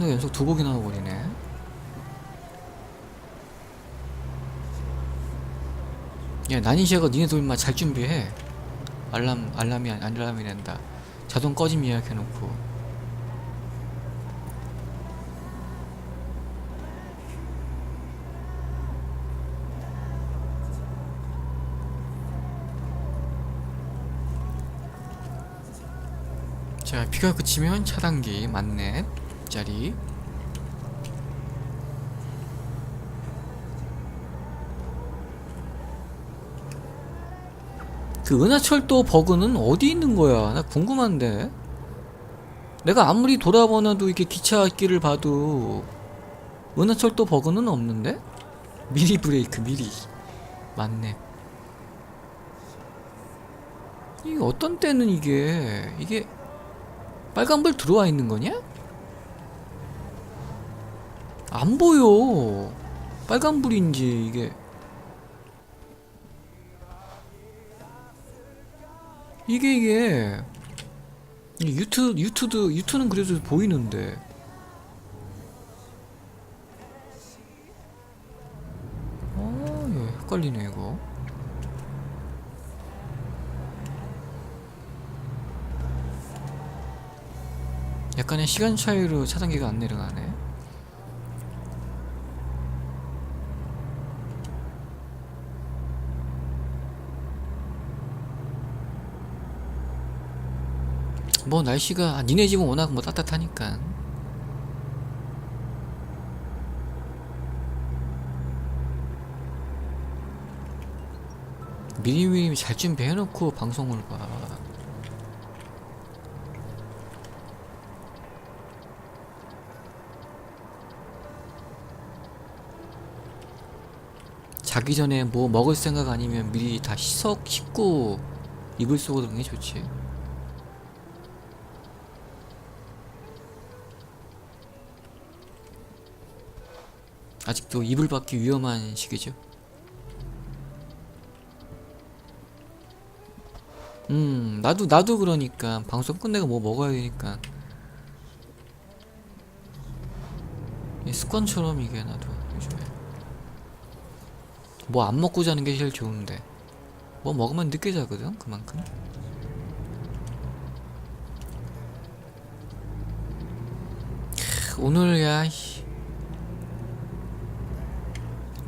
데 연속 두 곡이나 나와버리네. 야 나니시아가 니네들 인마 잘 준비해. 알람 알람이 안- 알람이 된다. 자동 꺼짐 예약해놓고. 자 비가 그치면 차단기. 만 렙 짜리 그 은하철도 버그는 어디 있는 거야? 나 궁금한데. 내가 아무리 돌아보나도 이렇게 기차길을 봐도 은하철도 버그는 없는데? 미리 브레이크 미리 맞네. 이게 어떤 때는 이게 이게 빨간불 들어와 있는 거냐? 안 보여. 빨간불인지 이게 이게 이게 이 유튜 유튜브 유튜는 그래도 보이는데 어, 예, 헷갈리네 이거. 약간의 시간 차이로 차단기가 안 내려가네. 뭐 날씨가 아, 니네 집은 워낙 뭐 따뜻하니까. 미리미리 잘 준비해놓고 방송을 봐. 자기 전에 뭐 먹을 생각 아니면 미리 다 씻어 씻고 이불 속으로 넣는 게 좋지 아직도 이불 밖이 위험한 시기죠. 음, 나도 나도 그러니까 방송 끝내고 뭐 먹어야 되니까 이 습관처럼 이게 나도 요즘에 뭐 안 먹고 자는 게 제일 좋은데 뭐 먹으면 늦게 자거든 그만큼. 크, 오늘 야 씨.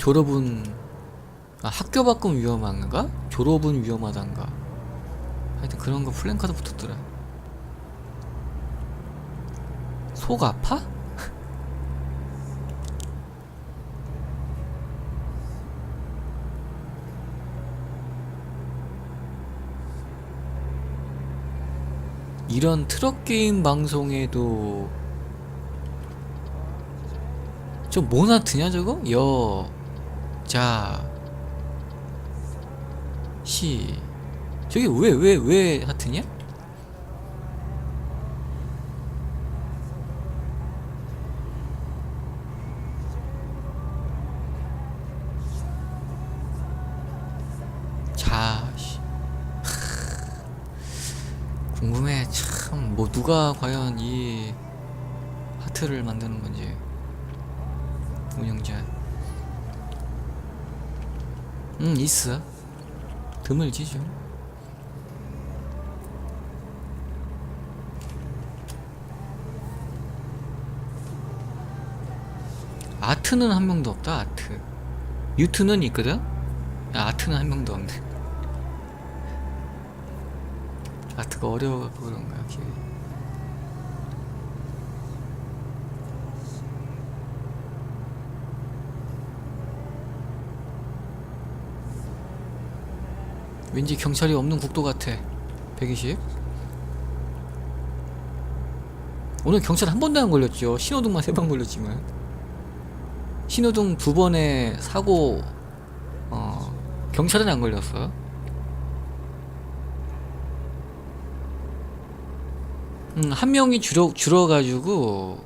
졸업은 아, 학교 밖은 위험한가? 졸업은 위험하단가 하여튼 그런 거 플랜카드 붙었더라 속 아파? 이런 트럭 게임 방송에도 좀 뭐나 드냐 저거? 여 자, 시. 저게 왜, 왜, 왜 하트냐? 자, 시. 하, 궁금해. 참, 뭐, 누가 과연 이 하트를 만드는 건지. 운영자. 응 있어. 드물지죠. 아트는 한 명도 없다 아트. 유트는 있거든? 야, 아트는 한 명도 없네. 아트가 어려워갖고 그런가 기억 왠지 경찰이 없는 국도 같아. 120. 오늘 경찰 한 번도 안 걸렸죠. 신호등만 세 번 걸렸지만. 신호등 두 번에 사고, 어, 경찰은 안 걸렸어. 음, 한 명이 줄어, 줄어가지고,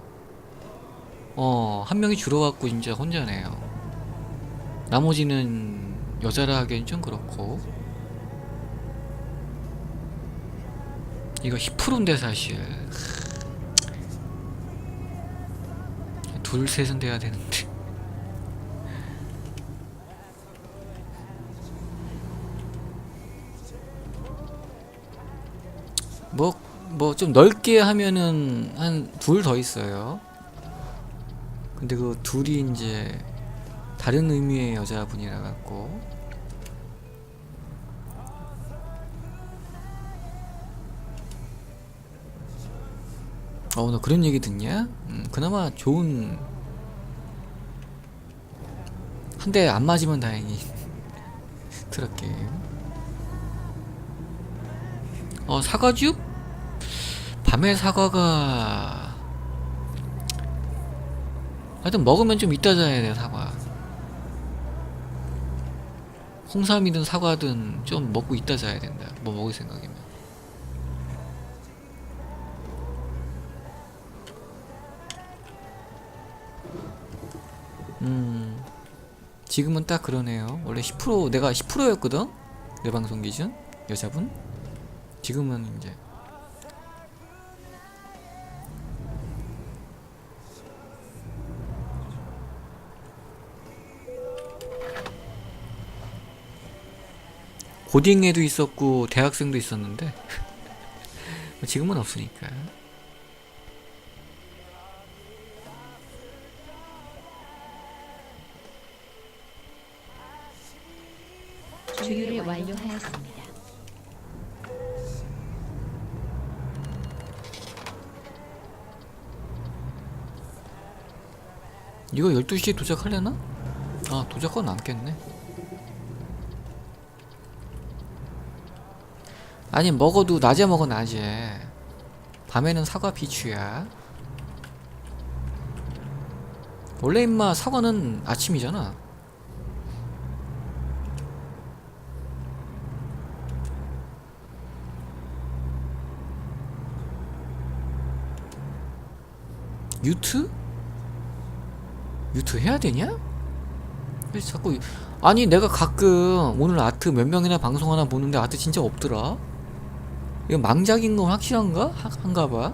어, 한 명이 줄어갖고 진짜 혼자네요. 나머지는 여자라 하기엔 좀 그렇고. 이거 10%인데 사실. 둘 셋은 돼야 되는데. 뭐 뭐 좀 넓게 하면은 한 둘 더 있어요. 근데 그 둘이 이제 다른 의미의 여자분이라 갖고 어, 너 그런 얘기 듣냐? 음, 그나마 좋은 한 대 안 맞으면 다행히 트럭 게임. 어, 사과즙? 밤에 사과가 하여튼 먹으면 좀 이따 자야 돼 사과. 홍삼이든 사과든 좀 먹고 이따 자야 된다. 뭐 먹을 생각이면. 음. 지금은 딱 그러네요. 원래 10% 내가 10%였거든? 내 방송 기준? 여자분? 지금은 이제. 고딩에도 있었고 대학생도 있었는데 지금은 없으니까 완료하였습니다. 이거 12시에 도착하려나? 아 도착은 않겠네 아니 먹어도 낮에 먹어 낮에 밤에는 사과 비추야 원래 임마 사과는 아침이잖아 유트? 유튜브 해야 되냐? 왜 자꾸 아니 내가 가끔 오늘 아트 몇 명이나 방송 하나 보는데 아트 진짜 없더라. 이거 망작인 건 확실한가? 하- 한가 봐.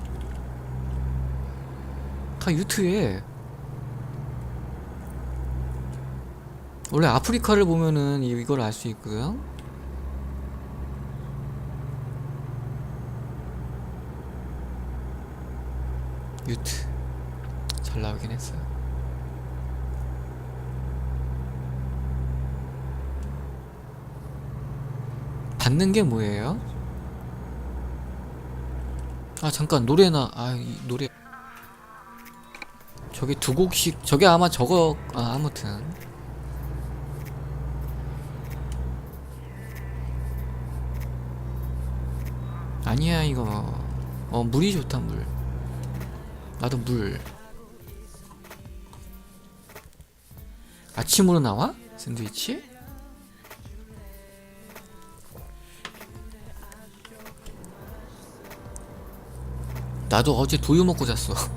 다 유튜브에 원래 아프리카를 보면은 이- 이걸 알 수 있거든. 유튜 잘 나오긴 했어요. 받는 게 뭐예요? 아 잠깐 노래나 아 이 노래. 저게 두 곡씩 저게 아마 저거 아 아무튼. 아니야 이거. 어 물이 좋다 물. 나도 물 아침으로 나와? 샌드위치? 나도 어제 두유 먹고 잤어.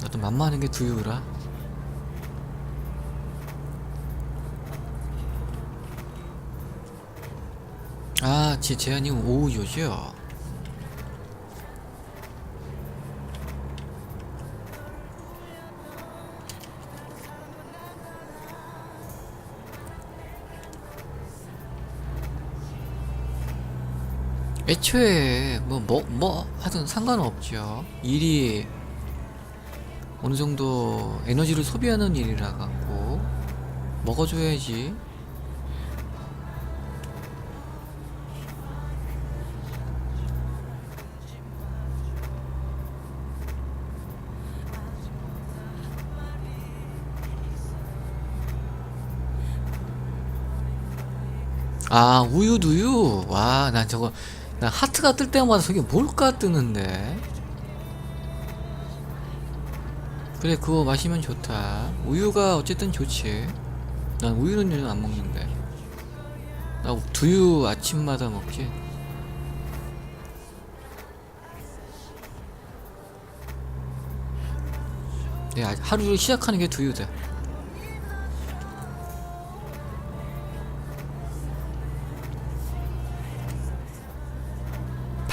나도 만만한 게 두유라. 아, 제 제한이 오후 요죠. 애초에 뭐뭐 뭐 하든 상관없죠. 일이 어느 정도 에너지를 소비하는 일이라 갖고 먹어줘야지. 아 우유 두유 와 난 저거 나 하트가 뜰 때마다 저게 뭘까 뜨는데. 그래 그거 마시면 좋다. 우유가 어쨌든 좋지. 난 우유는 요즘 안 먹는데. 나 두유 아침마다 먹지. 내 아- 하루를 시작하는 게 두유다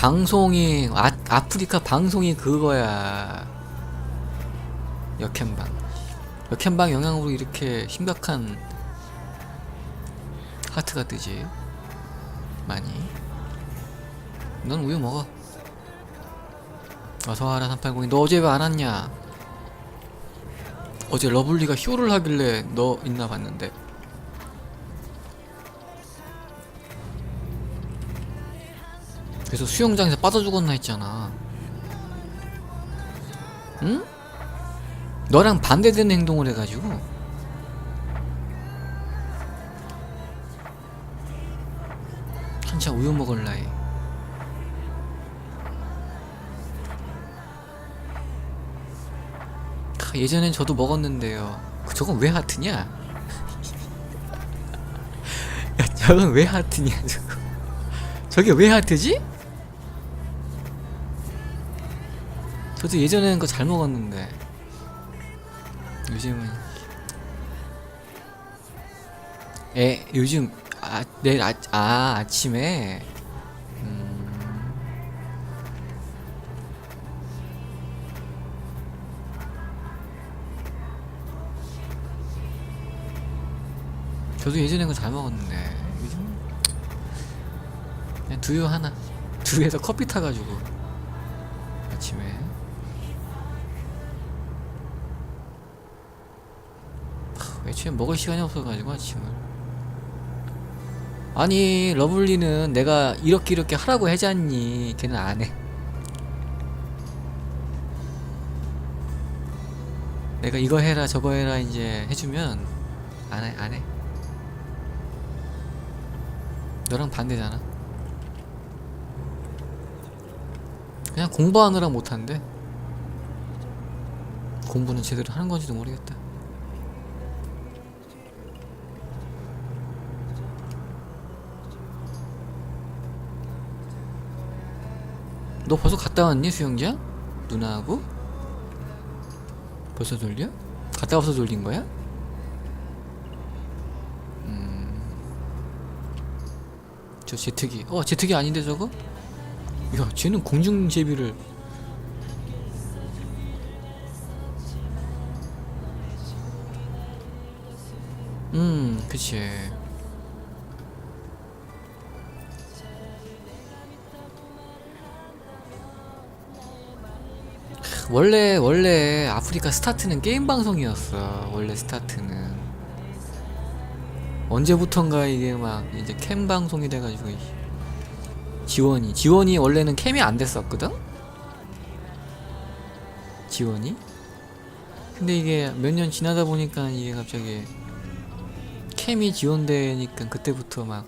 방송이 아, 아프리카 방송이 그거야. 역행방. 역행방 영향으로 이렇게 심각한 하트가 뜨지. 많이. 넌 우유 먹어. 어서와라 380이. 너 어제 왜 안 왔냐? 어제 러블리가 쇼를 하길래 너 있나 봤는데 그래서 수영장에서 빠져 죽었나 했잖아 응? 너랑 반대되는 행동을 해가지고 한참 우유 먹을 나이 아, 예전엔 저도 먹었는데요 그 저건 왜 하트냐? 야 저건 왜 하트냐 저거 저게 왜 하트지? 저도 예전에는 그거 잘 먹었는데. 요즘은. 에 요즘 아 내일 아, 아 아침에? 음, 저도 예전에 그거 잘 먹었는데. 요즘? 그냥 두유 하나. 두유에서 커피 타가지고. 아침에 하, 애초에 먹을 시간이 없어가지고 아침을. 아니 러블리는 내가 이렇게 이렇게 하라고 하잖니? 걔는 안해. 내가 이거 해라 저거 해라 이제 해주면 안해 안해. 너랑 반대잖아. 그냥 공부하느라 못한대 공부는 제대로 하는 건지도 모르겠다 너 벌써 갔다 왔니 수영장? 누나하고? 벌써 돌려? 갔다 와서 돌린 거야? 음... 저 제트기 어 제트기 아닌데 저거? 야 쟤는 공중제비를 음 그치 원래 원래 아프리카 스타트는 게임 방송이었어. 원래 스타트는. 언제부턴가 이게 막 이제 캠 방송이 돼가지고 이- 지원이. 지원이 원래는 캠이 안 됐었거든? 지원이? 근데 이게 몇 년 지나다 보니까 이게 갑자기 캠이 지원되니까 그때부터 막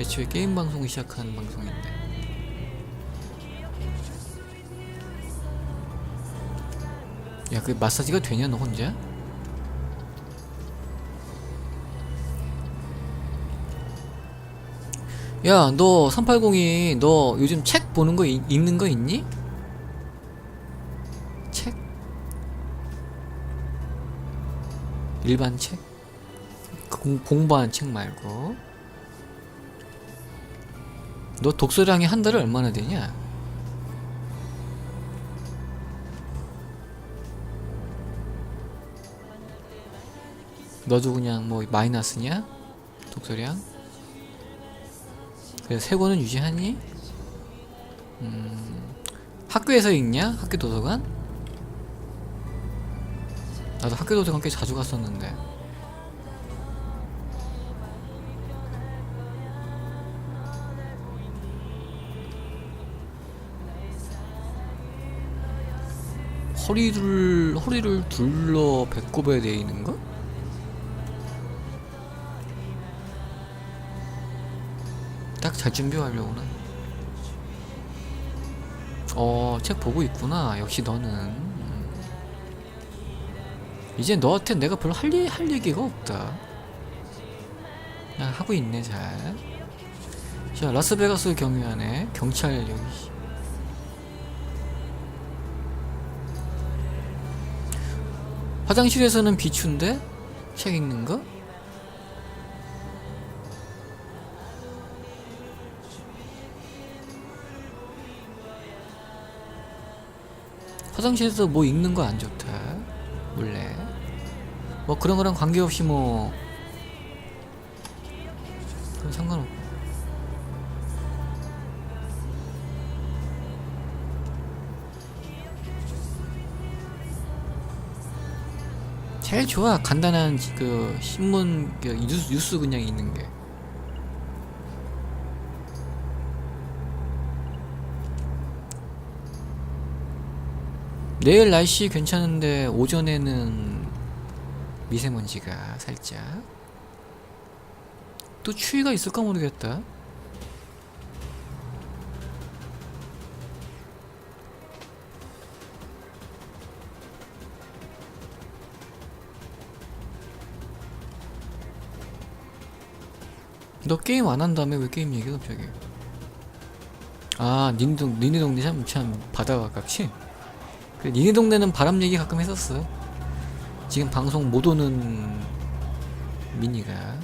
애초에 게임 방송을 시작한 방송인데 야, 그 마사지가 되냐, 너 혼자? 야, 너 380이 너 요즘 책 보는 거 이- 읽는 거 있니? 책? 일반 책? 그 공, 공부한 책 말고. 너 독서량이 한 달에 얼마나 되냐? 너도 그냥 뭐 마이너스냐? 독서량? 그래서 세 권은 유지하니? 음, 학교에서 읽냐? 학교 도서관? 나도 학교 도서관 꽤 자주 갔었는데 허리를 허리를 둘러 배꼽에 대 있는 거? 딱 잘 준비 하려고는. 어, 책 보고 있구나. 역시 너는. 음. 이제 너한테 내가 별로 할, 얘- 할 얘기가 없다. 그냥 하고 있네, 잘. 자, 라스베가스 경유하네. 경찰 여기. 화장실에서는 비추인데? 책 읽는 거? 화장실에서 뭐 읽는 거 안 좋다 원래. 뭐 그런 거랑 관계없이 뭐 그건 상관없고. 제일 좋아 간단한 그 신문 그 뉴스, 뉴스 그냥 읽는 게 내일 날씨 괜찮은데 오전에는 미세먼지가 살짝. 또 추위가 있을까 모르겠다. 너 게임 안 한다며 왜 게임 얘기해 갑자기? 아 니네 동 니네 동네 참, 참 바다가 가깝지 그래 니네 동네는 바람 얘기 가끔 했었어. 지금 방송 못 오는 미니가.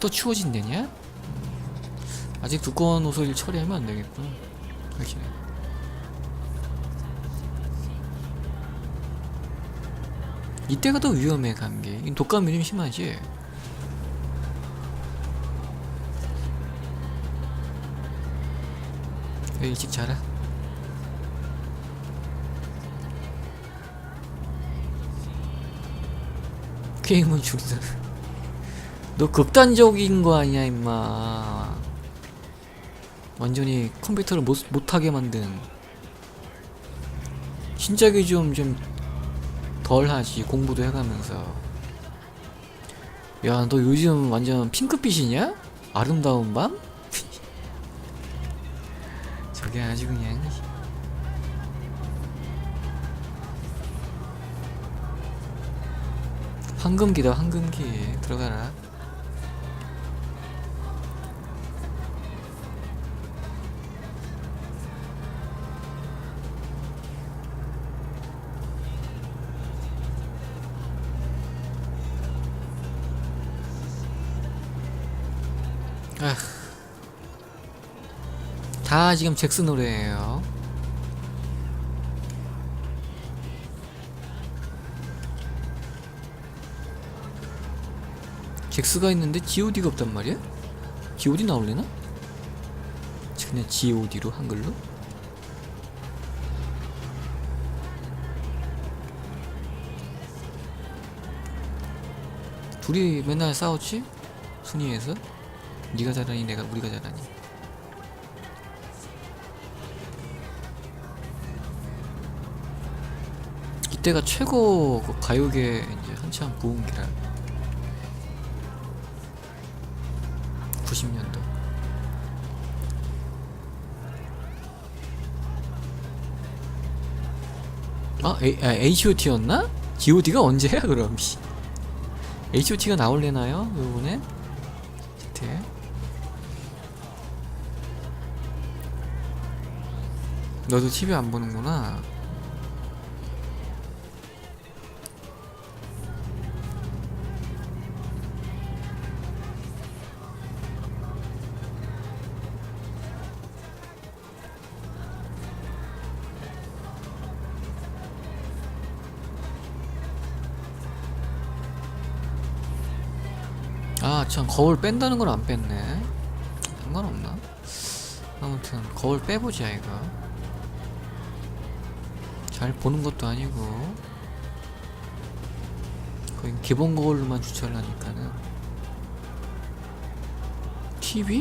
또 추워진대냐? 음, 아직 두꺼운 옷을 처리하면 안 되겠구나. 확실해. 이때가 더 위험해 감기. 이 독감이 좀 심하지? 일찍 자라 게임은 줄이다 너 극단적인 거 아니야 임마 완전히 컴퓨터를 못, 못하게 만든 신작이 좀 좀 덜 하지 공부도 해가면서 야 너 요즘 완전 핑크빛이냐? 아름다운 밤? 저게 아주 그냥 황금기다 황금기 들어가라 아. 다 지금 잭스 노래예요. 잭스가 있는데 G.O.D가 없단 말이야? G.O.D 나올래나? 그냥 G.O.D로 한글로? 둘이 맨날 싸웠지? 순위에서? 네가 잘하니 내가 우리가 잘하니 이때가 최고 그 가요계 이제 한참 부흥기라 90년도 아, A, 아 H.O.T였나? G.O.D가 언제야 그럼 씨. H.O.T가 나올래나요? 요번에? 밑에 너도 TV 안 보는구나. 아, 참 거울 뺀다는 걸안 뺐네. 상관없나? 아무튼 거울 빼보자 이거. 잘 보는 것도 아니고 거의 기본 거울로만 주차를 하니까는 TV?